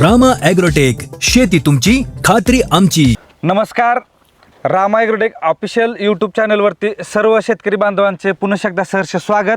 Rama agrotech शेती तुमची खात्री आमची. नमस्कार. रामा ॲग्रोटेक ऑफिशियल यूट्यूब चॅनलवरती सर्व शेतकरी बांधवांचे पुन्हा एकदा सहर्ष स्वागत.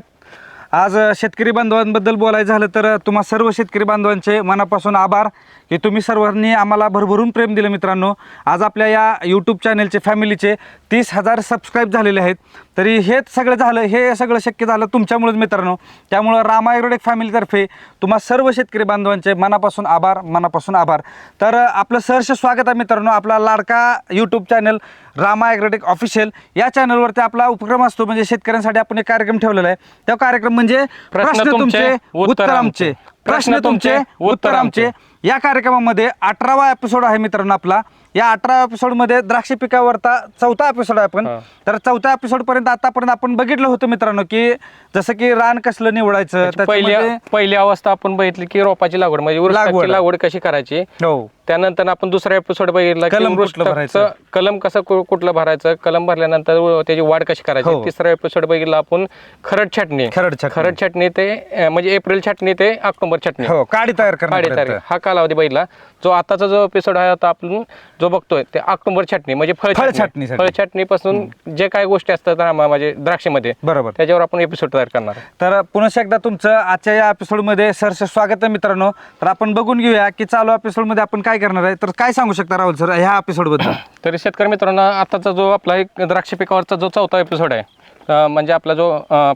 आज शेतकरी बांधवांबद्दल बोलायचं झालं तर तुम्हा सर्व शेतकरी बांधवांचे मनापासून आभार की तुम्ही सर्वांनी आम्हाला भरभरून प्रेम दिलं मित्रांनो. आज आपल्या या यूट्यूब चॅनलचे फॅमिलीचे तीस हजार सबस्क्राईब झालेले आहेत. तरी हेच सगळं झालं हे सगळं शक्य झालं तुमच्यामुळेच मित्रांनो. त्यामुळं रामायरोडेक फॅमिलीतर्फे तुम्हा सर्व शेतकरी बांधवांचे मनापासून आभार मनापासून आभार. तर आपलं सहर्ष स्वागत आहे मित्रांनो. आपला लाडका YouTube channel Rama agrotech official या चॅनलवरती आपला उपक्रम असतो म्हणजे शेतकऱ्यांसाठी आपण एक कार्यक्रम ठेवलेला आहे. तो कार्यक्रम म्हणजे प्रश्न तुमचे उत्तर आमचे. प्रश्न तुमचे उत्तर आमचे. या कार्यक्रमामध्ये अठरावा एपिसोड आहे मित्रांनो आपला. या अठरा एपिसोडमध्ये द्राक्ष पिकावरचा चौथा एपिसोड आहे आपण. तर चौथ्या एपिसोड पर्यंत आतापर्यंत आपण बघितलं होतं मित्रांनो की जसं की रान कसलं निवडायचं पहिली त्याच्यामध्ये- पहिली अवस्था आपण बघितली की रोपाची लागवड म्हणजे लागवड. लागवड कशी करायची? हो. त्यानंतर आपण दुसरा एपिसोड बघितला की कलम कुठलं भरायचं? कलम कसं कु- कुठलं भरायचं कलम भरल्यानंतर व त्याची वाढ कशी करायची हो. तिसरा एपिसोड बघितला आपण खरड छाटणी खरड छाटणी. खरड छाटणी ते अं, म्हणजे एप्रिल छाटणी ते ऑक्टोबर छाटणी हो काडी तयार करण्यापर्यंत. तारीख हा कालावधी बघितला जो आताचा जो एपिसोड आहे आता आपण जो बघतोय ते ऑक्टोबर छाटणी म्हणजे फळ फळ छाटणी छाटणीसाठी. फळ छाटणीपासून जे काही गोष्टी असतात रामा- म्हणजे द्राक्षामध्ये बरोबर त्याच्यावर आपण एपिसोड तयार करणार आहे. तर पुन्हा एकदा तुमचं आजच्या या एपिसोडमध्ये सरस स्वागत आहे मित्रांनो तर आपण बघून घेऊया की चालू एपिसोडमध्ये आपण काय करणार आहे? तर काय सांगू शकता राहुल सर ह्या एपिसोडबद्दल तर शेतकरी मित्रांनो आताचा जो आपला एक द्राक्ष पिकावरचा जो चौथा एपिसोड आहे अं, म्हणजे आपला जो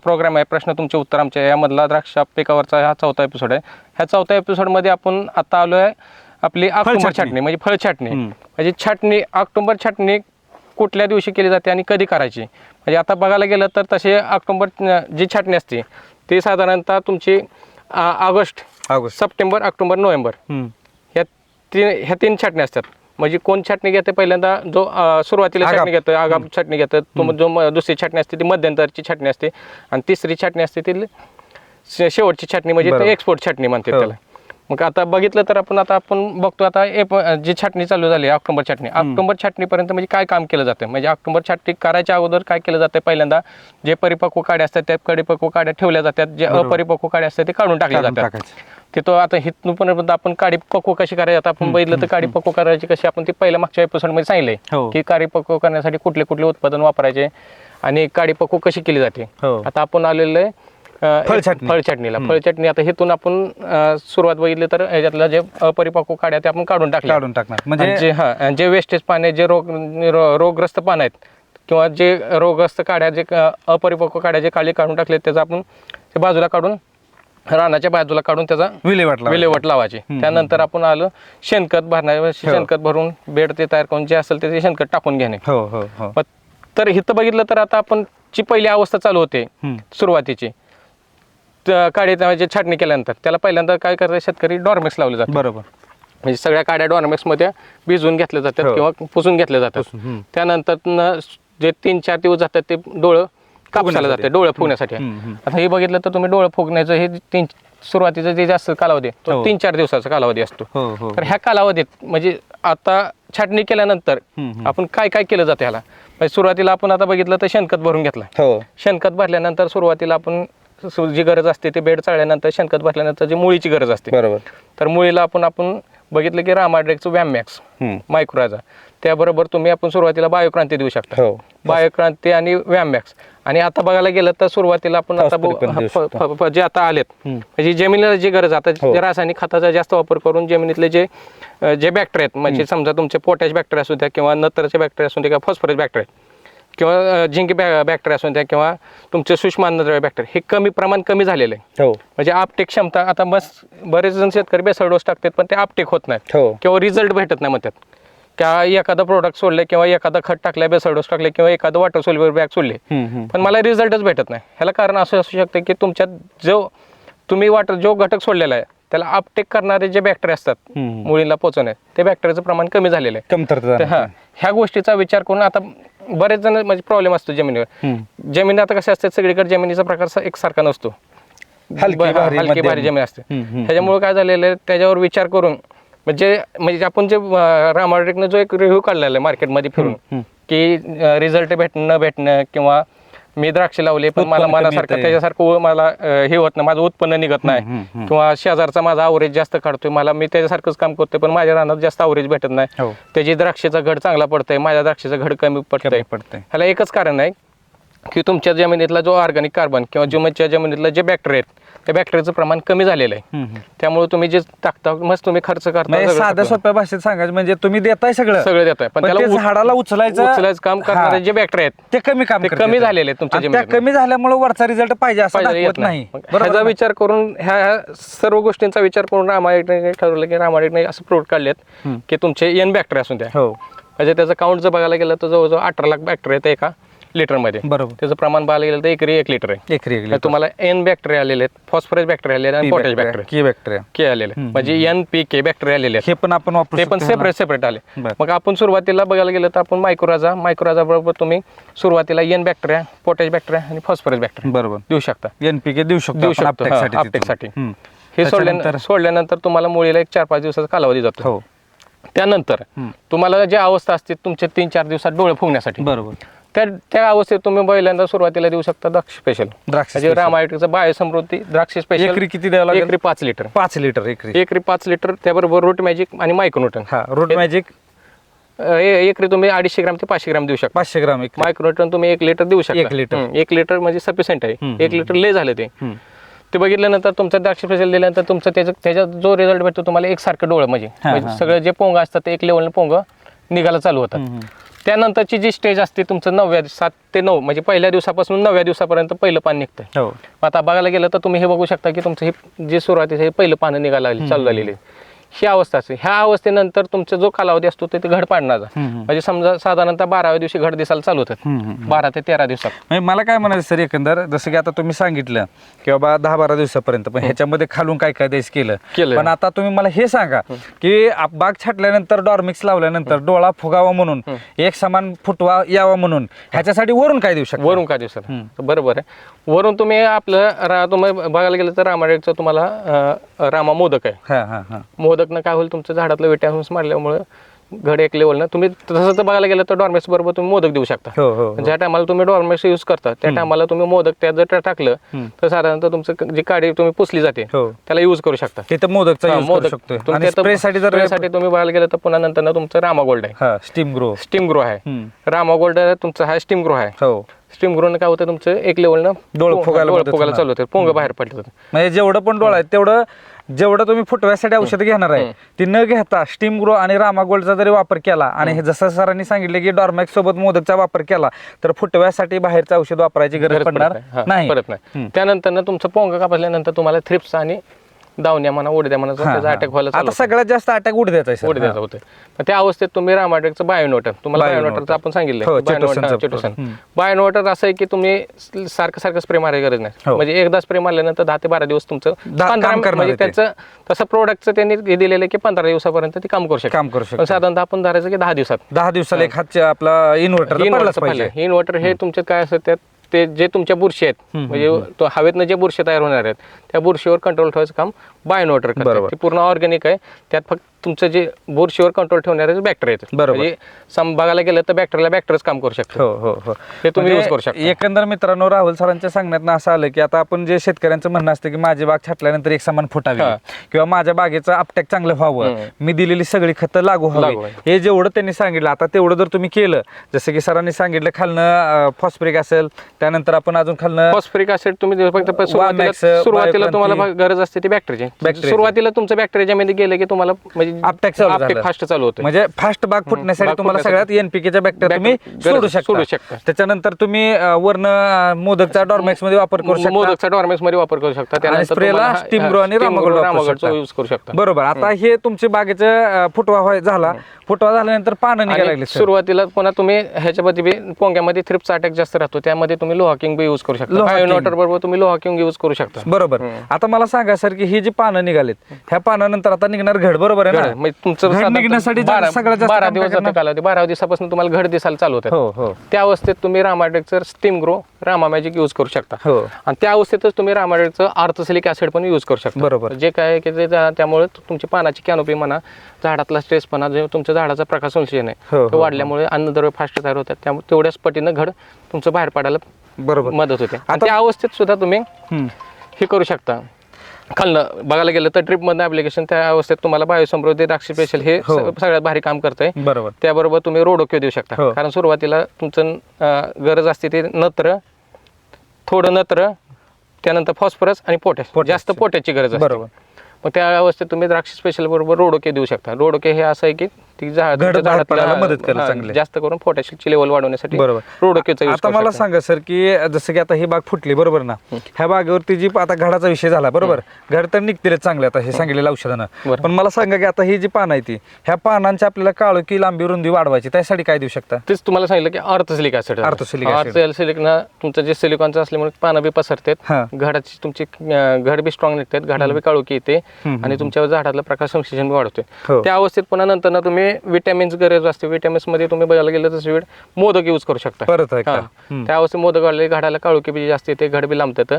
प्रोग्राम आहे प्रश्न तुमचे उत्तर आमचे यामधला द्राक्ष पिकावरचा हा चौथा एपिसोड आहे. ह्या चौथ्या एपिसोडमध्ये आपण आता आलो आहे आपली ऑक्टोबर छाटणी. छाटणी म्हणजे फळ छाटणी. हम्म. म्हणजे छाटणी ऑक्टोबर छाटणी कुठल्या दिवशी केली जाते आणि कधी करायची? म्हणजे आता बघायला गेलं तर तसे ऑक्टोबर अं, जी छाटणी असते ती साधारणतः तुमची August August. September October November. तीन ह्या तीन छाटणी असतात. म्हणजे कोण छाटणी घेते पहिल्यांदा? जो अं, सुरुवातीला. छाटणी घेतो आगाप छाटणी घेतो तो जो म- दुसरी छाटणी असते ती मध्यंतरची छाटणी असते. आणि तिसरी छाटणी असते ती शे- शेवटची छाटणी म्हणजे बरोबर. एक्सपोर्ट छाटणी म्हणते हो. त्याला. मग आता बघितलं तर आपण आता आपण बघतो आता एप जी छाटणी चालू झाली ऑक्टोबर छाटणी. ऑक्टोबर छाटणीपर्यंत म्हणजे काय काम केलं जातं म्हणजे ऑक्टोबर छाटणी करायच्या अगोदर काय केलं जातं पहिल्यांदा? जे परिपक्व काड्या असतात त्या परिपक्व काड्या ठेवल्या जातात. जे. अपरिपक्व काड्या असतात ते काढून टाकल्या काढून जातात. टाकायचे. ते तो आता हिथून पण आपण काडी पक्व कशी करायची? आता आपण बघितलं तर काडी पक्व करायची कशी आपण ते पहिल्या मागच्या एपिसोडमध्ये हो. सांगितलंय की काडी पक्व करण्यासाठी कुठले कुठले उत्पादन वापरायचे आणि काडी पक्व कशी केली जाते? हो. आता आपण आलेलो आहे फळ छाटणी. फळ छाटणी आता हेतून आपण सुरुवात बघितली तर ह्याच्यातलं जे अपरिपक्व काड्या ते आपण काढून टाकल्या. काढून टाकणार. म्हणजे जे हा जे वेस्टेज पाने जे रोग रोगग्रस्त पान आहेत किंवा जे रोगग्रस्त काड्या जे अपरिपक्व काड्या जे काळी काढून टाकले त्याचं आपण ते बाजूला काढून रानाच्या बाजूला काढून त्याचा विल्हेवाट लावायची. विल्हेवाट लावायची. त्यानंतर आपण आलं शेणखत भरणार शेणखत भरून बेड ते तयार करून जे असेल ते शेणखत टाकून घेणे. हो हो हो. मग तर इथं बघितलं तर आता आपण जी पहिली अवस्था चालू होते हम्म. सुरुवातीची त- काडी म्हणजे छाटणी केल्यानंतर त्याला पहिल्यांदा काय करतात शेतकरी? डॉर्मेक्स लावले जातात. बरोबर. म्हणजे सगळ्या काड्या डॉर्मेक्समध्ये भिजवून घेतल्या जातात हो. किंवा पुसून घेतल्या जातात. पुसून, हम्म. त्यानंतर न जे तीन चार दिवस जातात ते डोळं कापसाला. जाते डोळं फुगण्यासाठी. आता हे बघितलं तर तुम्ही डोळं फुगण्याचं हे तीन सुरुवातीचं जे जास्त कालावधी आहे, हो. तो तीन चार दिवसाचा कालावधी असतो हो हो तर ह्या कालावधीत म्हणजे आता छाटणी केल्यानंतर. आपण काय काय केलं जातं ह्याला म्हणजे सुरुवातीला आपण आता बघितलं तर शेणखत भरून घेतलं शेणखत भरल्यानंतर सुरुवातीला आपण जी गरज असते ते बेड चाळल्यानंतर शेणखत भरल्यानंतर जी मुळीची गरज असते बरोबर तर मुळीला आपण आपण बघितलं की रामाड्रेकचं व्याम मॅक्स हम्म. मायक्रोराजा त्याबरोबर तुम्ही आपण सुरुवातीला बायोक्रांती देऊ शकता. बायोक्रांती आणि व्याम मॅक्स आणि आता बघायला गेलं तर सुरुवातीला आपण आता फॉस्फरिक पण ब- देऊ फ- शकतो. फ- फ- जे आता आलेत. म्हणजे जमिनीला जी गरज आता हो. जे रासायनिक खताचा जास्त वापर करून जमिनीतले जे अ, जे बॅक्टेरिया आहेत म्हणजे समजा तुमचे पोटॅश बॅक्टेरिया असू द्या किंवा नत्रचे बॅक्टेरिया असू द्या किंवा फॉस्फरस बॅक्टेरिया किंवा अ, झिंक बॅ बॅक्टेरिया असू द्या किंवा तुमचे सूक्ष्म अन्नद्रव्य बॅक्टेरिया हे कमी प्रमाण कमी झालेलं आहे हो म्हणजे आपटेक क्षमता आता बस बरेच जण शेतकरी बेसळ डोस टाकतात पण ते आपटेक होत नाहीत हो किंवा रिझल्ट भेटत नाही म्हणतात का एखादं प्रोडक्ट सोडले किंवा एखादा खत टाकलं बेसळ डोस टाकले किंवा एखादं वॉटर सोल्युबल बॅग सोडले. पण मला रिझल्टच भेटत नाही. ह्याला कारण असं असू शकतं की तुमच्यात जो तुम्ही वॉटर जो घटक सोडलेला आहे त्याला अपटेक करणारे जे बॅक्टेरिया असतात. मुलीला पोचवणे ते बॅक्टेरियाचं प्रमाण कमी झालेलं आहे. कमतरता तर हा ह्या गोष्टीचा विचार करून आता बरेच जण म्हणजे प्रॉब्लेम असतो जमिनीवर. जमीन आता कसे असते सगळीकडे जमिनीचा प्रकार एकसारखा नसतो. हलकी, भारी, जमीन असते. त्याच्यामुळे काय झालेलं आहे त्याच्यावर विचार करून म्हणजे म्हणजे आपण जे रामाडेकनं जो एक रिव्ह्यू काढलेला आहे मार्केटमध्ये फिरून. की रिझल्ट भेटणं न भेटणं किंवा मी द्राक्ष लावले पण मला मनासारखं. त्याच्यासारखं मला हे होत नाही माझं उत्पन्न निघत नाही. किंवा शेजारचा माझा आवरेज जास्त काढतोय मला मी त्याच्यासारखंच काम करतोय पण माझ्या रानात जास्त आवरेज भेटत नाही हो त्याची द्राक्षेचा घड चांगला पडतंय माझ्या द्राक्षेचा घड कमी पडतंय ह्याला एकच कारण आहे की तुमच्या जमिनीतला जो ऑर्गॅनिक कार्बन किंवा जमिनीच्या जमिनीतला जे बॅक्टेरिया आहेत त्या बॅक्टेरियाचं प्रमाण कमी झालेलं आहे. त्यामुळे तुम्ही जे टाकता मस्त तुम्ही खर्च करता साध्या. सोप्या भाषेत सांगायचं म्हणजे तुम्ही देताय सगळं सगळं देताय पण त्याला झाडाला उचलायचं उचलायचं काम करणारे. जे बॅक्टेरिया आहेत ते कमी काम. कमी झालेले आहेत तुमच्या जमिनीतनं. कमी झाल्यामुळे वरचा रिझल्ट पाहिजे असं येत नाही ह्याचा? विचार करून ह्या सर्व गोष्टींचा विचार करून रामायणे ठरवलं की रामायणे असं प्रोडक्ट काढलेत. की तुमचे एन बॅक्टेरिया असून द्या हो म्हणजे त्याचं काउंट जर बघायला गेलं तर जवळजवळ अठरा लाख बॅक्टेरिया येते एका लिटरमध्ये. बरोबर. त्याचं प्रमाण बघायला गेलं तर एकरी एक लिटर आहे. एकरी एकरी तर तुम्हाला एन बॅक्टेरिया आलेले आहेत. फॉस्फरस बॅक्टेरिया आलेले आहेत आणि पोटॅश बॅक्टेरिया की बॅक्टेरिया के आलेले आहेत. म्हणजे एन पी के बॅक्टेरिया आलेले आहेत. हे पण आपण वापरू ते पण शकतो? सेपरेट सेपरेट आले. बरं. मग आपण सुरुवातीला बघायला गेलं तर आपण मायक्रोराजा मायक्रोराजा बरोबर तुम्ही सुरुवातीला एन बॅक्टेरिया पोटॅश बॅक्टेरिया आणि फॉस्फरस बॅक्टेरिया बरोबर. देऊ शकता. एनपीके देऊ शकतो देऊ आपण शकतो, uptake हा, साठी uptake तिथून. साठी. हम्म. हे सोडल्यानंतर त्याच्यानंतर- सोडल्यानंतर तुम्हाला मुळीला एक चार पाच दिवसाचा कालावधी जातो. हो. त्यानंतर. तुम्हाला जी अवस्था असते तुमचे तीन चार दिवसात डोळे फुगण्यासाठी. बरोबर. त्या त्या अवस्थेत तुम्ही पहिल्यांदा सुरुवातीला देऊ शकता द्राक्ष स्पेशल द्राक्ष म्हणजे special. रामायटिकचं बायो समृद्धी द्राक्ष स्पेशल एकरी किती द्यावं लागेल? एकरी पाच लिटर पाच लिटर एकरी. एकरी पाच लिटर त्याबरोबर रूट मॅजिक आणि मायक्रोन्यूटन हा रूट मॅजिक एकरी तुम्ही अडीचशे ग्राम ते पाचशे ग्राम देऊ शकता. पाचशे ग्राम एक मायक्रोन्यूटन तुम्ही एक लिटर देऊ शकता. एक लिटर. एक लिटर म्हणजे सफिशियंट आहे. एक लिटर लय झालं ते. ते बघितल्यानंतर तुमचं द्राक्ष स्पेशल दिल्यानंतर तुमचं त्याचं त्याच्यात जो रिझल्ट भेटतो तुम्हाला एकसारखं डोळं म्हणजे. म्हणजे. सगळं जे पोंग असतात ते एक लेवलनं पोंग निघायला चालू होतात. त्यानंतरची जी स्टेज असते तुमचं नवव्या सात ते नऊ म्हणजे पहिल्या दिवसापासून नवव्या दिवसापर्यंत पहिलं पान निघतं हो. आता बघायला गेलं तर तुम्ही हे बघू शकता की तुमचं हे जे सुरुवातीचं हे पहिलं पानं निघायला लागली चालू झालेली. आहे. ही अवस्था असते. ह्या अवस्थेनंतर तुमचा जो कालावधी असतो ते घड पाडण्याचा हम्म. म्हणजे समजा साधारणतः बाराव्या दिवशी घड दिसायला चालू होतात. बारा ते तेरा दिवसात. म्हणजे मला काय म्हणायचं सर एकंदर जसं की आता तुम्ही सांगितलं की बाबा दहा बारा दिवसापर्यंत पण ह्याच्यामध्ये खालून काय काय द्यायचं केलं? केलं. पण आता तुम्ही मला हे सांगा की आप- बाग छाटल्यानंतर डॉर्मिक्स लावल्यानंतर डोळा फुगावा म्हणून एक समान फुटवा यावा म्हणून ह्याच्यासाठी वरून काय देऊ शकतो? वरून का दिवसात हम्म. तर बरोबर आहे. वरून तुम्ही आपलं रा तुम्ही बघायला गेलं तर रामाडेचं तुम्हाला रामा मोदक आहे. हा मोदकनं काय होईल तुमचं झाडातलं विटॅमिन्स मारल्यामुळे घड एक लेवलनं तुम्ही तसं तर बघायला गेलं तर डॉर्मेक्स बरोबर तुम्ही मोदक देऊ शकता. हो हो हो. ज्या टायमाला तुम्ही डॉर्मेक्स यूज करता त्या टायमाला तुम्ही मोदक त्यात जर टाकलं. तर साधारणतः तुमचं जी काडी तुम्ही पुसली जाते हो. त्याला यूज करू शकता. तिथं मोदकचा हा, करू शकतोय. तुम्ही आणि त्यात- जर तुम्ही बघायला गेलं तर पुन्हा नंतर तुमचं रामा गोल्ड आहे. हा स्टीम ग्रो. स्टीम ग्रो आहे. रामा गोल्ड तुमचा हा स्टीम ग्रो आहे. हो. स्टीम ग्रोनं काय होतं तुमचं एक लेवलनं डोळं फुगायला मदत फुगायला होणार. चालू होते पोंग बाहेर पडले होते म्हणजे जेवढं पण डोळा आहे तेवढं जेवढं तुम्ही फुटव्यासाठी औषध घेणार आहे ती न घेता स्टीम ग्रो आणि रामा गोल्डचा जरी वापर केला आणि हे. जसं सरांनी सांगितलं की डॉर्मॅक्स सोबत मोदकचा वापर केला तर फुटव्यासाठी बाहेरचं औषध वापरायची गरज पडणार नाही. परत नाही. त्यानंतर ना तुमचं पोंग कापल्यानंतर तुम्हाला थ्रिप्स आणि दावण्या म्हणा ओढद्या म्हणा हा, त्याचा हा. अटॅक व्हायला आता चालू सगळ्यात जास्त अटॅक उड द्यायचा आहे, ओढ सर. द्यायचं होतं मग त्या अवस्थेत तुम्ही रामाटेकचं बायोनोटर तुम्हाला. बायोनोटरचं आपण हो, सांगितलं हम्म. बायोनोटर असं आहे की तुम्ही सारखं सारखं स्प्रे मारायची गरज नाही. हो. म्हणजे एकदा स्प्रे मारल्यानंतर दहा ते बारा दिवस तुमचं पंधरा काम करणार म्हणजे आहे ते. त्याचं तसं प्रोडक्टचं त्यांनी हे दिलेलं आहे की पंधरा दिवसापर्यंत ते काम करू शकतात. काम करू पण शकतो साधारणतः आपण धरायचं की दहा दिवसात. दहा दिवसाला एक हातच्या आपला इन्व्हर्टर पडलाच पाहिजे. इन्व्हर्टर हे तुमचे काय असतं त्यात ते जे तुमच्या बुरशी आहेत म्हणजे तो हवेतनं जे बुरशी तयार होणार आहेत त्या बुरशीवर कंट्रोल ठेवायचं काम बायोनोटर बरोबर. करतात ते पूर्ण ऑर्गॅनिक आहे त्यात फक्त तुमचं जे बुरशीवर कंट्रोल ठेवणारे बॅक्टेरिया आहेत बरोबर. म्हणजे सम बघायला गेलं तर बॅक्टेरिया बॅक्टेरियाच काम करू शकतो हो हो हो हे तुम्ही म्हणजे use करू शकता. एकंदर मित्रांनो राहुल सरांच्या सांगण्यात असं आलं की आता आपण जे शेतकऱ्यांचं म्हणणं असतं की माझी बाग छाटल्यानंतर एक समान फुटावी. किंवा माझ्या बागेचं आपटॅक चांगलं व्हावं. मी दिलेली सगळी खतं लागू लागू हवी व्हावी. हे जेवढं त्यांनी सांगितलं आता तेवढं जर तुम्ही केलं जसं की सरांनी सांगितलं खालनं फॉस्फरिक असेल त्यानंतर आपण अजून खालनं फॉस्फरिक ऍसिड तुम्ही फक्त सुरुवातीला. तुम्हाला गरज असते ती Bacteria. सुरुवातीला तुमचं बॅक्टेरियामध्ये गेलं की तुम्हाला म्हणजे आपटॅक चालू झालं. फास्ट चालू होतं म्हणजे फास्ट बाग फुटण्यासाठी बाग तुम्हाला फुटण्यासाठी. सगळ्यात एनपीकेच्या बॅक्टेरिया तुम्ही सोडू शकता. त्याच्यानंतर तुम्ही अं, अं, मोदकचा डॉर्मॅक्समध्ये वापर करू शकता. मोदकचा डॉर्मेक्समध्ये वापर करू शकता. आणि स्प्रेला स्टीम ग्रो आणि रामागोल्ड वापरू शकता. यूज करू शकता. बरोबर. आता हे तुमचे बागेचं अं, फुटवा व्हाय- झाला. फुटवा झाल्यानंतर पानं निघायला आणि लागले सर. सुरुवातीला पुन्हा तुम्ही ह्याच्यामध्ये बी पोंग्यामध्ये थ्रिप्स अटॅक जास्त राहतो. त्यामध्ये तुम्ही लोहाकिंग बी यूज करू शकता. लोहा king. बायोनोटर बरोबर तुम्ही लोहाकिंग यूज करू शकता. बरोबर. आता मला सांगा सर की ही जी पानं निघालेत ह्या पानानंतर आता निघणार घड बरोबर आहे घड, म्हणजे तुमचं घड निघण्यासाठी बारा- सगळ्यात जास्त बारा काम दिवस काय जातो करणार? कालावधी. बारा दिवसापासून तुम्हाला घड दिसायला चालू होतात हो हो. त्या अवस्थेत तुम्ही रामाटेकचं steam grow Rama magic use करू शकता. हो. आणि त्या अवस्थेतच तुम्ही रामाडेचं आर्थसिलिक ऍसिड पण यूज करू शकता. बरोबर. जे काय आहे की ते त्या- त्यामुळे तुमची पानाची कॅनोपी म्हणा झाडातला स्ट्रेसपणा जे तुमच्या झाडाचा प्रकाश संशयन हो, आहे हो, ते वाढल्यामुळे अन्नद्रव्य फास्ट तयार होतात. त्यामुळे तेवढ्याच पटीनं घड तुमचं बाहेर पडायला बरोबर. मदत होते. आणि त्या अवस्थेत सुद्धा तुम्ही हम्म. हे करू शकता. खालनं बघायला गेलं तर ट्रिपमधनं ॲप्लिकेशन त्या अवस्थेत तुम्हाला बायोसमृद्धी द्राक्ष स्पेशल हे हो. स- सगळ्यात भारी काम करतंय. बरोबर. त्याबरोबर तुम्ही रोडोक्यो देऊ हो. शकता कारण सुरुवातीला तुमचं अं, गरज असते ते नत्र थोडं नत्र त्यानंतर फॉस्फरस आणि पोटॅश. पोटॅश. जास्त पोटॅशची गरज असते. बरोबर. मग त्या अवस्थेत तुम्ही द्राक्ष स्पेशल बरोबर रोडोके देऊ शकता. रोडोके हे असं आहे की ती घड पडायला मदत करेल चांगली. जास्त करून पोटॅशची लेवल वाढवण्यासाठी बरोबर रोडोकेचा आता मला. सांगा सर की जसं की आता ही बाग फुटली बरोबर ना ह्या बागेवरती जी आता घडाचा विषय झाला बरोबर घड तर निघतील चांगले आता हे सांगितलेलं औषधानं बरं. पण मला सांगा की आता ही जी पानं आहे ती ह्या पानांची आपल्याला काळोखी लांबी रुंदी वाढवायची त्यासाठी काय देऊ शकता तेच तुम्हाला सांगितलं की orthosilic acid Orthosilic acid. Orthosilic ना तुमचं जे सिलिकॉनचं असल्यामुळे पानं बी हा. पसरतात घडाची तुमची अं, घड बी स्ट्रॉंग निघतात घडाला बी काळोखी येते हम्म. आणि तुमच्या झाडातलं प्रकाश संश्लेषण बी वाढवते हो. त्या अवस्थेत पुन्हा नंतर ना तुम्ही विटॅमिन्स गरज असते विटॅमिन्समध्ये तुम्ही बघायला गेलं तर वेळ मोदक यूज करू शकता परत एकदा. हा. हम्म. त्या अवस्थेत मोदक वाढले घडाला काळोखी बी जास्त येते घड बी लांबतात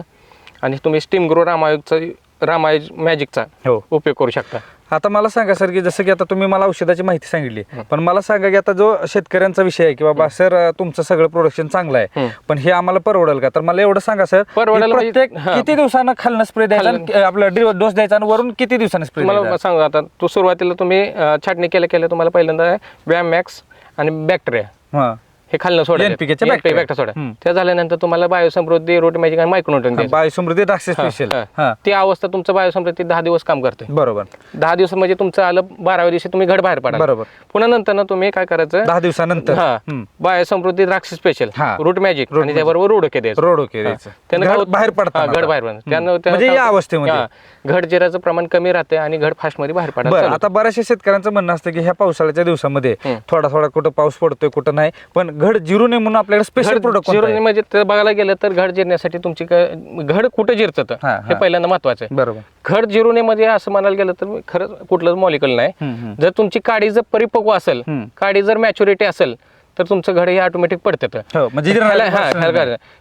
आणि तुम्ही स्टीम ग्रो रामायुगचा रामायुग मॅजिकचा हो. उपयोग करू शकता. आता मला सांगा सर की जसं की आता तुम्ही मला औषधाची माहिती सांगितली पण मला सांगा की आता जो शेतकऱ्यांचा विषय आहे की बाबा सर तुमचं सगळं प्रोडक्शन चांगलं आहे. पण हे आम्हाला परवडेल का? तर मला एवढं सांगा सर म्हणजे- प्रत्येक. किती दिवसानं खालनं स्प्रे द्यायचा आपला डोस द्यायचा आणि वरून किती दिवसानं स्प्रे तुम्हाला सांगू आता तो सुरुवातीला तुम्ही छाटणी केल्या केल्या तुम्हाला पहिल्यांदा व्याम मॅक्स आणि बॅक्टेरिया हा खाल्लं सोडा NPK. बॅक्टेरिया सोडा. हम्म. त्या झाल्यानंतर तुम्हाला बायोसमृद्धी रोट मॅजिक आणि द्यायचं. बायोसमृद्धी द्राक्ष स्पेशल हा. ती अवस्था तुमचं बायोसमृद्धी दहा दिवस काम करते. बरोबर. दहा दिवस म्हणजे तुमचं आलं बाराव्या दिवशी तुम्ही घड बाहेर पडा बरोबर. पुन्हा नंतर ना तुम्ही काय करायचं? दहा दिवसानंतर. हा. हम्म. बायोसमृद्धी द्राक्ष स्पेशल हा. रूट मॅजिक Root आणि त्याबरोबर रोडोके द्यायचं. Road okay. द्यायचं. त्यानं घड काय होतं- बाहेर पडतात हा, घड बाहेर पडतात त्यानं त्यानं म्हणजे काय या होतं- अवस्थेमध्ये. हा. घड जिराचं प्रमाण कमी राहते आणि घड फास्टमध्ये बाहेर बरं चालू. आता बऱ्याचशा शेतकऱ्यांचं म्हणणं असतं की ह्या पावसाळ्याच्या दिवसामध्ये. थोडा थोडा कुठं पाऊस पडतोय कुठं नाही. पण घड जिरू नये म्हणून आपल्याकडे स्पेशल प्रोडक्ट जिरून म्हणजे बघायला गेलं तर घड जिरण्यासाठी तुमची घड कुठं जिरतं हा. पहिल्यांदा महत्वाचं आहे. बरोबर. घड जिरुण्यामध्ये असं म्हणायला गेलं तर खरंच कुठलंच मॉलिकल नाही. जर तुमची काडी जर परिपक्व असेल. काडी जर मॅच्युरिटी असेल तर तुमचं घड हे ऑटोमॅटिक पडतं हो, म्हणजे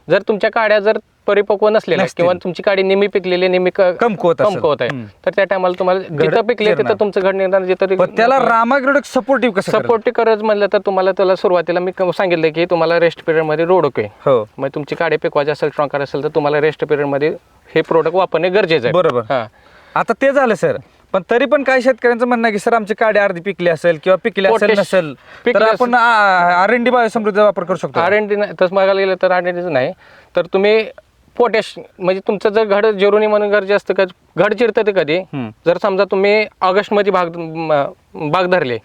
जर तुमच्या काड्या जर परिपक्व नसतील. किंवा तुमची काडी नेहमी पिकलेली नेहमी क- कमकुवत असेल. कमकुवत आहे. तर त्या टायमाला तुम्हाला जिथं पिकले. तिथं तुमचं घड निर्धार जिथं त्याला रामाग्रोडक सपोर्टिव्ह कसं करायचं? सपोर्ट करत म्हणलं तर तुम्हाला त्याला सुरुवातीला मी क- सांगितलं की तुम्हाला रेस्ट पिरियडमध्ये रोड ओके हो मग तुमची काडी पिकवायची असेल स्ट्रॉंग असेल तर तुम्हाला रेस्ट पिरियडमध्ये हे प्रोडक्ट वापरणे गरजेचं आहे बरोबर. हा आता ते झालं सर पण तरी पण काही शेतकऱ्यांचं म्हणणं आहे की सर आमची काडी अर्धी पिकली असेल किंवा पिकली असेल पोटॅश- नसेल तर पिकली आपण आर एन डी बायोसमृद्धीचा वापर करू शकतो आर एन डी तसं बघायला गेलं तर आर एन डीचं नाही तर तुम्ही पोटॅश म्हणजे तुमचं जर घड जिरुनी म्हणून गरजे असतं का घड चिरतं ते कधी. जर समजा तुम्ही ऑगस्टमध्ये भाग म- बाग धरले.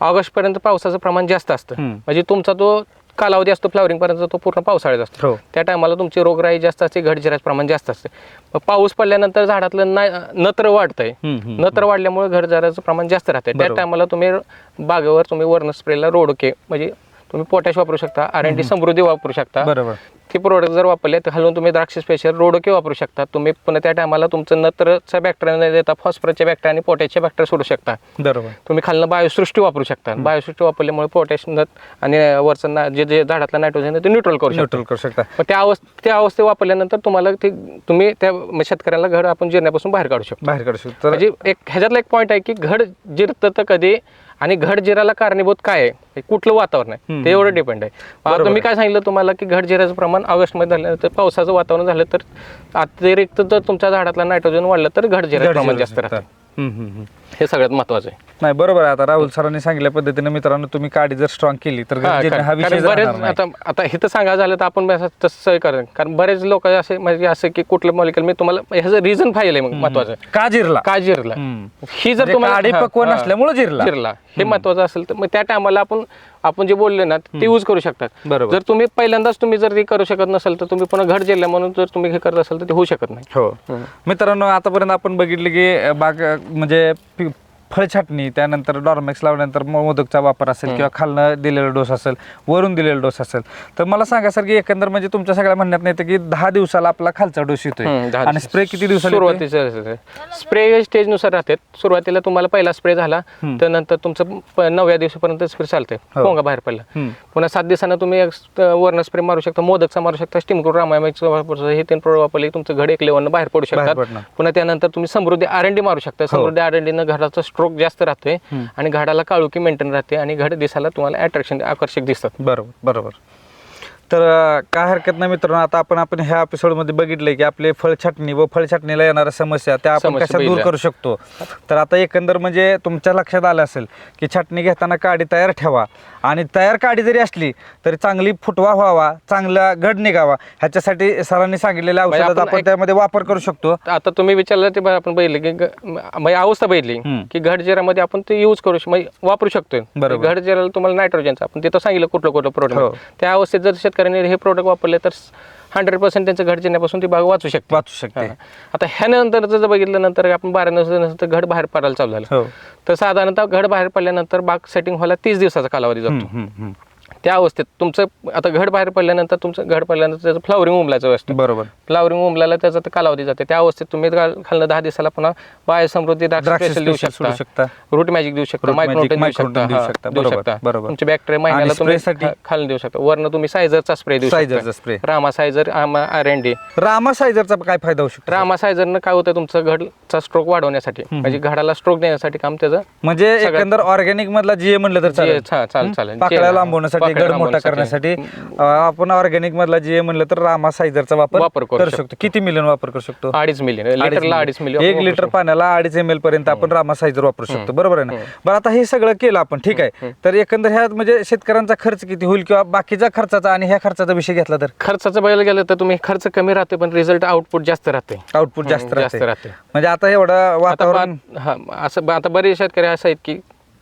ऑगस्ट पर्यंत पावसाचं प्रमाण जास्त असतं. म्हणजे तुमचा तो कालावधी असतो फ्लॉवरिंग पर्यंत तो पूर्ण पावसाळ्यात असतो हो त्या टायमाला तुमची रोगराई जास्त असते घड जिराचं प्रमाण जास्त असते मग पाऊस पडल्यानंतर झाडातलं ना नत्र वाढतंय हम्म, हम्म, नत्र वाढल्यामुळे घड जिराचं प्रमाण जास्त राहते त्या बरोबर. टायमाला तुम्ही बागेवर तुम्ही वर्ण स्प्रेला रोडके म्हणजे तुम्ही पोटॅश वापरू शकता आर एन डी समृद्धी वापरू शकता. बरोबर. ते प्रोडक्ट जर वापरले तर हलवून तुम्ही द्राक्ष स्पेशल रोडोके वापरू शकता. तुम्ही पुन्हा त्या टायमाला तुमचं नत्रचा बॅक्टेरिया न देता फॉस्फरसच्या बॅक्टेरिया आणि पोटॅशच्या बॅक्टेरिया सोडू शकता. बरोबर. तुम्ही खालनं बायोसृष्टी वापरू शकता. बायोसृष्टी वापरल्यामुळे पोटॅश नत आणि वरचं ना जे जे झाडातलं नायट्रोजन आहे ते न्यूट्रल करू शकता. न्यूट्रल करू शकता. मग त्या अवस्थ त्या अवस्थे वापरल्यानंतर तुम्हाला ते तुम्ही त्या म- शेतकऱ्याला घड आपण जिरण्यापासून बाहेर काढू शकतो. बाहेर काढू शकतो. म्हणजे एक ह्याच्यातला एक पॉईंट आहे की घड जिरतं तर कधी आणि घड जिराला कारणीभूत काय आहे हे कुठलं वातावरण आहे. ते एवढं डिपेंड आहे मी. काय सांगितलं तुम्हाला की घड जिराचं प्रमाण ऑगस्टमध्ये झालं तर पावसाचं वातावरण झालं तर अतिरिक्त जर तुमच्या झाडातला नायट्रोजन वाढलं तर घड प्रमाण जास्त. राहतं. हे सगळ्यात महत्वाचं आहे. नाही बरोबर आहे. आता राहुल सरांनी सांगितल्या पद्धतीने मित्रांनो तुम्ही काडी जर स्ट्रॉंग केली तर हा, हा कारण विषय बरेच नाही. आता आता हे तर सांगायचं झालं तर आपण असं तसं करेन. कारण बरेच लोक असे म्हणजे असं की कुठलं मॉलिकल मी तुम्हाला ह्याचं रिझन पाहिजे मग महत्वाचं. का जिरला का जिरला. ही जर म्हणजे तुम्हाला काडी हा, पक्व हा. नसल्यामुळे जिरला. जिरला. हे महत्वाचं असेल तर मग त्या टायमाला आपण आपण जे बोलले ना ते यूज करू शकतात. बरोबर. जर तुम्ही पहिल्यांदाच तुम्ही जर ते करू शकत नसेल तर तुम्ही पुन्हा घड जिरल्या म्हणून जर तुम्ही हे करत असाल तर ते होऊ शकत नाही. हो. मित्रांनो आतापर्यंत आपण बघितलं की अ, बाग अ, म्हणजे पि- फळ छाटणी त्यानंतर डॉर्मॅक्स लावल्यानंतर मोदकचा वापर असेल किंवा खालनं दिलेला डोस असेल वरून दिलेला डोस असेल तर मला सांगा सर की एकंदर म्हणजे तुमच्या सगळ्या म्हणण्यात नाही की दहा दिवसाला आपला खालचा डोस येतोय आणि. स्प्रे किती दिवसाला? सुरुवातीचं स्प्रे स्टेजनुसार राहते सुरुवातीला तुम्हाला पहिला स्प्रे झाला हम्म. त्यानंतर तुमचं नवव्या दिवसापर्यंत स्प्रे चालतंय हो. पोंगा बाहेर पडला. पुन्हा सात दिवसानं तुम्ही वर्ण स्प्रे मारू शकता मोदकचा मारू शकता स्टीम करून वापरू हे तीन प्रोडक्ट वापरले तुमचं घड एक लेवलनं बाहेर पडू शकतात. पुन्हा त्यानंतर तुम्ही समृद्धी आर एन डी मारू शकता समृद्धी आर एन डीनं घडाचा स्ट्रोक जास्त राहतोय. आणि घडाला काळुकी मेंटेन राहते आणि घड दिसायला तुम्हाला अट्रॅक्शन आकर्षक दिसतात बरोबर बरोबर तर काय हरकत नाही मित्रांनो आता आपण आपण ह्या एपिसोडमध्ये बघितलंय की आपले फळ छाटणी व फळ छाटणीला येणाऱ्या समस्या त्या आपण कशा दूर. करू शकतो तर आता एकंदर म्हणजे तुमच्या लक्षात आलं असेल की छाटणी घेताना काडी तयार ठेवा आणि तयार काडी जरी असली तरी चांगली फुटवा व्हावा चांगला घड निघावा ह्याच्यासाठी सरांनी सांगितलेल्या म्हणजे औषधाचा आपण आपण एक- त्यामध्ये वापर करू शकतो आता तुम्ही विचारलं ते आपण बघितलं की ग- म्हणजे अवस्था बघितली हम्म. की घडजिरामध्ये आपण ते यूज करू शक- म्हणजे वापरू शकतोय बरोबर. घडजिराला तुम्हाला नायट्रोजनचं आपण तिथं सांगितलं कुठलं कुठलं हो. प्रोडक्ट त्या अवस्थेत जर शेतकऱ्यांनी हे प्रोडक्ट वापरले तर हंड्रेड पर्सेंट त्यांचं घड जिरण्यापासून ती बाग वाचू शकते. वाचू शकते. हा. आता ह्यानंतर जर बघितलं नंतर आपण बारा नंतर घड बाहेर पडायला चालू झालं. हो. तर साधारणतः घड बाहेर पडल्यानंतर बाग सेटिंग व्हायला तीस दिवसाचा कालावधी हम्म, जातो. हम्म, हम्म. त्या अवस्थेत तुमचं आता घड बाहेर पडल्यानंतर तुमचं घड पडल्यानंतर त्याचं फ्लावरिंग उमलायचं असतं. बरोबर. फ्लावरिंग उमलायला त्याचा कालावधी जाते. त्या अवस्थेत तुम्ही खालनं दहा दिवसाला पुन्हा बाय समृद्धी स्पेशल देऊ शकता. रूट मॅजिक देऊ शकता. मायक्रोटन देऊ शकता. देऊ शकता. बरोबर, शकता. बरोबर. तुमचे बॅक्टेरिया महिन्याला तुम्ही spray साठी? हा, खाली देऊ शकता. वरनं तुम्ही सायझरचा स्प्रे देऊ शकता. spray. Rama sizer R N D Rama सायझरचा काय फायदा होऊ शकतो? रामा सायझरनं काय होतं तुमचं घडचा स्ट्रोक वाढवण्यासाठी. म्हणजे घडाला स्ट्रोक देण्यासाठी काम त्याचं म्हणजे एकंदर ऑर्गॅनिक मधला जीए म्हणलं तर चालेल. चालेल, लांबवण्यासाठी गड मोठा. करण्यासाठी आपण ऑर्गॅनिक मधला जीए म्हणलं तर रामा सायझरचा वापर वापर करू करू शकतो. किती मिलियन वापर करू शकतो? अडीच मिलियन लिटरला अडीच मिलियन एक लिटर पाण्याला अडीच एम एल पर्यंत आपण रामा सायझर वापरू शकतो. बरोबर आहे ना? बरं आता हे सगळं केलं आपण ठीक आहे. तर एकंदर ह्यात म्हणजे शेतकऱ्यांचा खर्च किती होईल किंवा बाकीच्या खर्चाचा आणि ह्या खर्चाचा विषय घेतला तर? खर्चाचं बघायला गेलं तर तुम्ही खर्च कमी राहते पण रिझल्ट आउटपुट जास्त राहते आउटपुट जास्त जास्त राहते राहते. म्हणजे आता एवढं आता वातावरण बा- हा असं बा- आता बरेच शेतकरी असं आहेत की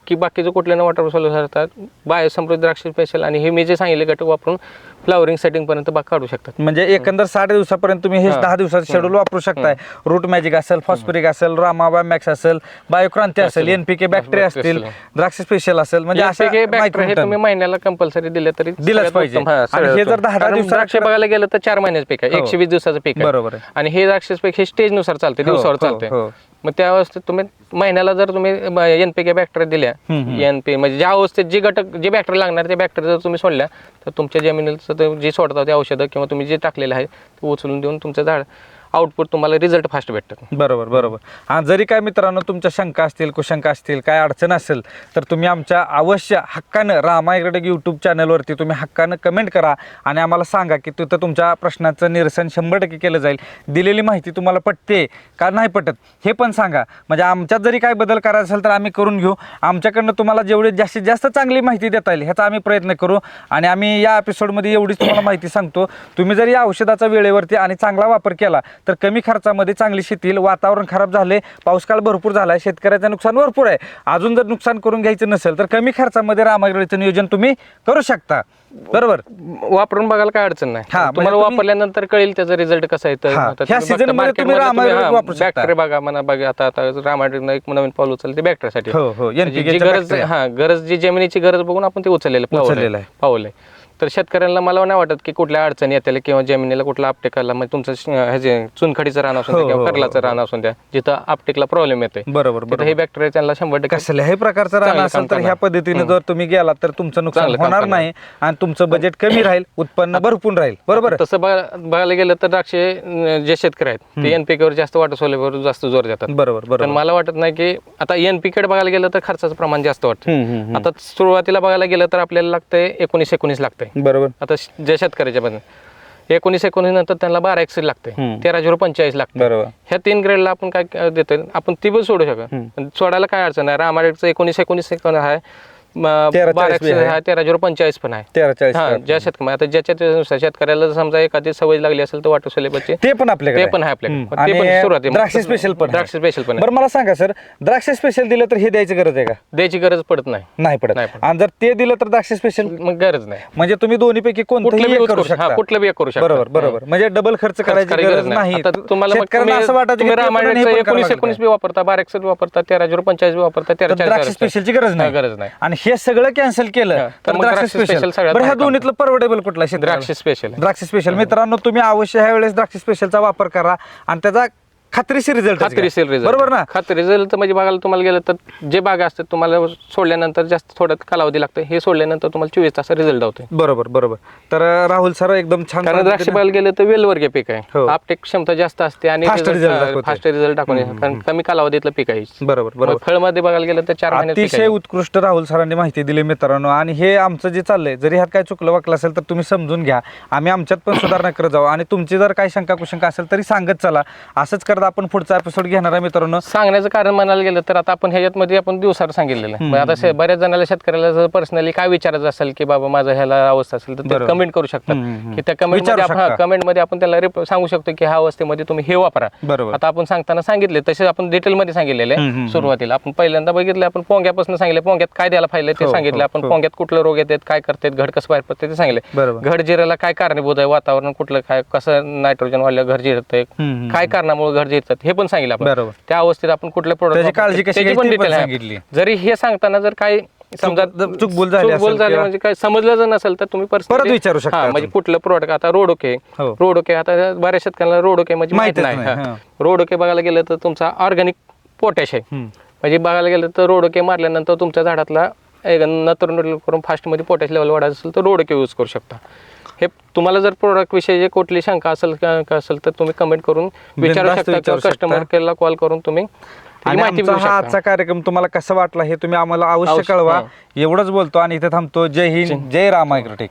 की बाकीचं कुठल्यानं वॉटर सॉल्युशन करतात बायो समृद्ध द्राक्ष स्पेशल आणि हे मी जे सांगितले घटक वापरून फ्लावरिंग सेटिंग पर्यंत बाग काढू शकतात म्हणजे एकंदर साठ दिवसापर्यंत तुम्ही हे. दहा दिवसाचं शेड्यूल वापरू शकताय रूट मॅजिक असेल फॉस्फरिक असेल रामा मॅक्स असेल बायोक्रांती असेल. एनपीके बॅक्टेरिया असतील. द्राक्ष स्पेशल असेल म्हणजे हे microton. तुम्ही महिन्याला कंपल्सरी दिले तरी दिलंच पाहिजे. हा, आणि हे जर. दहा- द्राक्ष बघायला गेलं तर चार महिन्याच पीक आहे हो. एकशे वीस दिवसाचं पीक आहे बरोबर. आणि हे द्राक्ष पीक हे स्टेजनुसार चालते हो, दिवसावर हो, चालते. मग त्या अवस्थेत तुम्ही महिन्याला जर तुम्ही एनपीके बॅक्टेरिया दिल्या. एनपी म्हणजे ज्या अवस्थेत जे घटक जे बॅक्टेरिया लागणार ते बॅक्टेरिया जर तुम्ही सोडल्या तर तुमच्या जमिनीचं जे सोडतात ते औषधं किंवा तुम्ही जे टाकलेलं आहे ते उचलून देऊन तुमचं झाड आउटपुट तुम्हाला रिझल्ट फास्ट भेटतात. बरोबर बरोबर. हा जरी काय मित्रांनो तुमच्या शंका असतील कुशंका असतील काय अडचण असेल तर तुम्ही आमच्या अवश्य हक्कानं रामायगडे यूट्यूब चॅनलवरती तुम्ही हक्कानं कमेंट करा आणि आम्हाला सांगा की तिथं तुमच्या प्रश्नाचं निरसन शंभर टक्के केलं जाईल. दिलेली माहिती तुम्हाला पटते का नाही पटत हे पण सांगा. म्हणजे आमच्यात जरी काय बदल करायचा असेल तर आम्ही करून घेऊ. आमच्याकडनं तुम्हाला जेवढी जास्तीत जास्त चांगली माहिती देता येईल ह्याचा आम्ही प्रयत्न करू आणि आम्ही या एपिसोडमध्ये एवढीच तुम्हाला माहिती सांगतो. तुम्ही जर या औषधाचा वेळेवरती आणि चांगला वापर केला तर कमी खर्चामध्ये चांगली शेती येईल. वातावरण खराब झाले पाऊस काळ भरपूर झाला आहे शेतकऱ्याचं नुकसान भरपूर आहे. अजून जर नुकसान करून घ्यायचं नसेल तर कमी खर्चामध्ये रामागडीचं नियोजन तुम्ही करू शकता. बरोबर? वापरून बघायला काय अडचण नाही. हा, म्हणजे तुम्हाला तुम्ही- वापरल्यानंतर कळेल त्याचा रिझल्ट कसा शकता. बॅक्टेरिया बघा म्हणा बघा आता आता रामायण एक नवीन पाऊल उचललं ते बॅक्टेरियासाठी हो, हो, म्हणजे गरज. हा गरज जी जमिनीची गरज बघून आपण ते उचललेलं उचललेलं पाऊल आहे. तर शेतकऱ्यांना मला नाही वाटत की कुठल्या अडचणी येतील किंवा जमिनीला कुठला आपटेकाला म्हणजे तुमचं ह्याचे चुनखडीचं रान असून हो, द्या किंवा हो, कर्लाचं हो, रान असून द्या जिथं आपटेकला प्रॉब्लेम येते बरोबर तिथं हे बरोबर. बॅक्टेरिया त्यांना शंभर टक्के कसल्याही प्रकारचं रान चांगलं असेल तर ह्या. पद्धतीने जर तुम्ही गेलात तर तुमचं नुकसान चांगलं काम होणार करणार. नाही आणि तुमचं बजेट कमी राहील उत्पन्न भरपूर राहील. बरोबर? तसं बघा- बघायला गेलं तर द्राक्ष अं, जे शेतकरी आहेत ते एनपीके वर जास्त वाटर सोल्यावर जास्त जोर देतात. बरोबर पण बरोबर मला वाटत नाही की आता एनपीकडे बघायला गेलं तर खर्चाचं प्रमाण जास्त वाटतं. हम्म, हम्म, हम्म. आता सुरुवातीला बघायला गेलं तर आपल्याला लागतंय एकोणीस एकोणीस लागतंय. बरोबर. आता ज्या शेतकऱ्याच्या पण. एकोणीस एकोणीस नंतर त्यांना बारा एक्सेल लागते. तेरा झिरो पंचेचाळीस लागते बरोबर. ह्या तीन ग्रेडला आपण काय देतोय? आपण ती पण सोडू शकतो. सोडायला काय अडचण आहे रामारेटचं एकोणीस एकोणीस एकोण आहे. तेरा बारा चाळीस बी एक्सेल आहे. आहे तेरा झिरो पंचेचाळीस पण आहे. तेरा चाळीस हा ज्या शेतकरी आता ज्याच्या शेतकऱ्याला समजा एखादी सवय लागली असेल तर वाटर सोलेबरची ते पण आपल्याकडे ते पण आहे आपल्याकडे. हम्म. ते पण आणि सुरुवातीला- द्राक्ष स्पेशल पण आहे. द्राक्ष स्पेशल पण आहे. बरं मला सांगा सर द्राक्ष स्पेशल दिलं तर हे द्यायची गरज आहे का? द्यायची गरज पडत नाही. नाही पडत. नाही पडत. आणि जर ते दिलं तर द्राक्ष स्पेशल मग गरज नाही. म्हणजे तुम्ही दोन्ही पैकी कुठलं कोणतंही बी एक use करू करू- हा, शकता. कुठलं बी एक करू शकता. बरोबर बरोबर. म्हणजे डबल खर्च करायची गरज नाही. आता तुम्हाला मग शेतकऱ्यांना तुम्ही- असं वाटत तुम्ही रामायणाचं एकोणीस एकोणीस बी वापरता बारा एक्सेल वापरता तेरा झिरो पंचेचाळीस बी वापरता तेरा चाळीस द्राक्ष वापरता. स्पेशलची गरज हा, नाही. गरज नाही. आणि हे सगळं कॅन्सल केलं तर मग द्राक्ष द्राक्ष स्पेशल सगळ्यात बरं ह्या भारी दोन्हीतलं परवडेबल कुठला शेतकऱ्याला? द्राक्ष स्पेशल द्राक्ष स्पेशल मित्रांनो तुम्ही अवश्य ह्या वेळेस द्राक्ष स्पेशलचा वापर करा. आणि त्याचा खात्रीशीर रिझल्ट खात्रीशीर रिझल्ट बरोबर ना? खात्री रिझल्ट म्हणजे बघायला तुम्हाला गेलं तर जे बाग असतात तुम्हाला सोडल्यानंतर जास्त थोडा कालावधी लागतो हे सोडल्यानंतर तुम्हाला चोवीस तास रिझल्ट होतोय बरोबर बरोबर. तर राहुल सर एकदम छान कारण द्राक्ष बघायला गेलं तर वेलवर्गीय पीक हो. आहे आपटेक क्षमता जास्त असते आणि Fast result दाखवते. फास्ट रिझल्ट टाकून. कारण कमी कालावधीतलं पीक आहे. बरोबर बरोबर. फळमध्ये बघायला गेलं तर चार महिन्यात पीक अतिशय आहे. उत्कृष्ट राहुल सरांनी माहिती दिली मित्रांनो. आणि हे आमचं जे चाललंय जरी ह्यात काय चुकलं वाकलं असेल तर तुम्ही समजून घ्या. आम्ही आमच्यात पण सुधारणा करत जाऊ. आणि तुमची जर काही शंका कुशंका असेल तरी सांगत चला. असंच करत आपण पुढचा एपिसोड घेणार आहे मित्रांनो. सांगण्याचं कारण म्हणायला गेलं तर आता आपण ह्याच्यामध्ये आपण दिवसावर सांगितलेलं आहे. आता शे- बऱ्याच जणाला शेतकऱ्याला जर पर्सनली काय विचारायचं असेल की बाबा माझं ह्याला अवस्था असेल तर ते बरोबर. कमेंट करू शकतात. की त्या कमेंट विचारू मध्ये आपण शकता. कमेंटमध्ये आपण त्याला सांगू शकतो की ह्या अवस्थेमध्ये तुम्ही हे वापरा. बरोबर. आता आपण सांगताना सांगितले तसे आपण डिटेल मध्ये सांगितलेले हम्म, हम्म, सुरुवातीला. आपण पहिल्यांदा बघितलं आपण पोंग्यापासून सांगितलं. पोंग्यात काय द्यायला पाहिजे ते हो, सांगितलं. हो, आपण हो. पोंग्यात कुठलं रोग येतात काय करतात घड कसं बाहेर पडते ते सांगितले. बरोबर. घड जिरायला काय कारणीभूत आहे? वातावरण कुठलं काय कसं नायट्रोजन वाढलं घर जिरतंय? हम्म, हम्म. काय कारणामुळे घर जिरतात हे पण सांगितलं आपण बरोबर त्या अवस्थेत आपण कुठले त्याची काळजी प्रोडक्ट कशी घ्यायची ते पण सांगितली. जरी हे सांगताना जर काही समजा चूक- झाली झाली किंवा- म्हणजे काय समजलं जर नसेल तर तुम्ही personally- परत विचारू शकता हा. म्हणजे कुठलं प्रोडक्ट आता रोडोके हो. रोडोके आता बऱ्याच शेतकऱ्यांना रोडोके म्हणजे माहीत माहीतच नाही नाही, हा. रोडोके बघायला गेलं तर तुमचा ऑर्गॅनिक पोटॅश आहे हम्म. म्हणजे बघायला गेलं तर रोडोके मारल्यानंतर तुमच्या झाडातला नत्र करून फास्टमध्ये पोटॅश लेवल वाढायचं असेल तर रोडोके यूज करू शकता हे तुम्हाला जर प्रोडक्ट विषयी जे कुठली शंका असेल का असेल तर तुम्ही कमेंट करून विचारू शकता किंवा कस्टमर. केअरला कॉल करून तुम्ही. आणि आमचा हा आजचा कार्यक्रम तुम्हाला कसा वाटला हे तुम्ही आम्हाला अवश्य कळवा. एवढंच बोलतो आणि इथे थांबतो. जय हिंद जय राम ॲग्रोटेक